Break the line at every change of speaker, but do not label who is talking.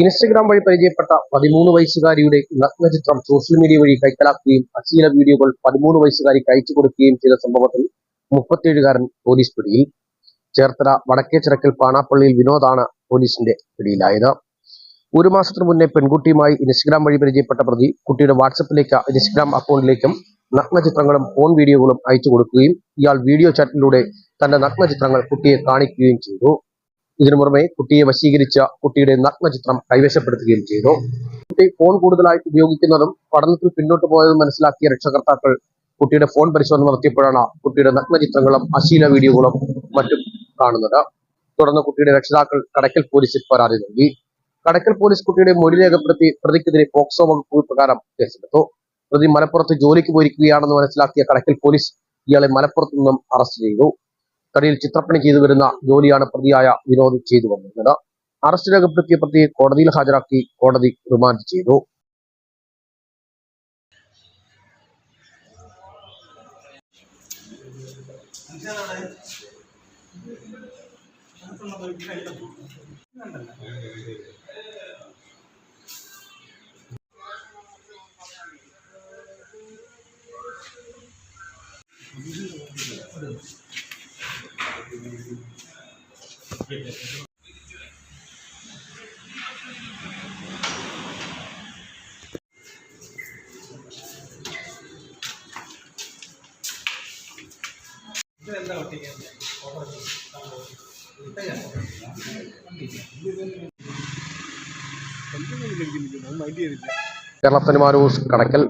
Instagram വഴി പരിചയപ്പെട്ട പതിമൂന്ന് വയസ്സുകാരിയുടെ നഗ്നചിത്രം സോഷ്യൽ മീഡിയ വഴി കൈക്കലാക്കുകയും അശ്ലീല വീഡിയോകൾ പതിമൂന്ന് വയസ്സുകാരി അയച്ചു കൊടുക്കുകയും ചെയ്ത സംഭവത്തിൽ മുപ്പത്തിയേഴുകാരൻ പോലീസ് പിടിയിൽ. ചേർത്തല വടക്കേ ചിറക്കൽ പാണാപ്പള്ളിയിൽ വിനോദാണ് പോലീസിന്റെ പിടിയിലായത്. ഒരു മാസത്തിനു മുന്നേ പെൺകുട്ടിയുമായി ഇൻസ്റ്റഗ്രാം വഴി പരിചയപ്പെട്ട പ്രതി കുട്ടിയുടെ വാട്സപ്പിലേക്ക് ഇൻസ്റ്റഗ്രാം അക്കൗണ്ടിലേക്കും നഗ്നചിത്രങ്ങളും ഫോൺ വീഡിയോകളും അയച്ചു കൊടുക്കുകയും ഇയാൾ വീഡിയോ ചാറ്റിലൂടെ തന്റെ നഗ്നചിത്രങ്ങൾ കുട്ടിയെ കാണിക്കുകയും ചെയ്തു. ഇതിനു പുറമെ കുട്ടിയെ വശീകരിച്ച കുട്ടിയുടെ നഗ്നചിത്രം കൈവശപ്പെടുത്തുകയും ചെയ്തു. കുട്ടി ഫോൺ കൂടുതലായി ഉപയോഗിക്കുന്നതും പഠനത്തിൽ പിന്നോട്ട് പോയതും മനസ്സിലാക്കിയ രക്ഷകർത്താക്കൾ കുട്ടിയുടെ ഫോൺ പരിശോധന നടത്തിയപ്പോഴാണ് കുട്ടിയുടെ നഗ്നചിത്രങ്ങളും അശീല വീഡിയോകളും മറ്റും കാണുന്നത്. തുടർന്ന് കുട്ടിയുടെ രക്ഷിതാക്കൾ കടക്കൽ പോലീസിൽ പരാതി നൽകി. കടക്കൽ പോലീസ് കുട്ടിയുടെ മൊഴി രേഖപ്പെടുത്തി പ്രതിക്കെതിരെ പോക്സോ വകുപ്പ് പ്രകാരം കേസെടുത്തു. പ്രതി മലപ്പുറത്ത് ജോലിക്ക് പോയിരിക്കുകയാണെന്ന് മനസ്സിലാക്കിയ കടക്കൽ പോലീസ് ഇയാളെ മലപ്പുറത്ത് നിന്നും അറസ്റ്റ് ചെയ്തു. കടയിൽ ചിത്രപ്പണി ചെയ്തു വരുന്ന ജോലിയാണ് പ്രതിയായ വിനോദ് ചെയ്തു വന്നിരുന്നത്. അറസ്റ്റ് രേഖപ്പെടുത്തിയ പ്രതിയെ കോടതിയിൽ ഹാജരാക്കി കോടതി റിമാൻഡ് ചെയ്തു. ഇതെന്താ കേരള സിനിമാ ന്യൂസ് കണക്കൽ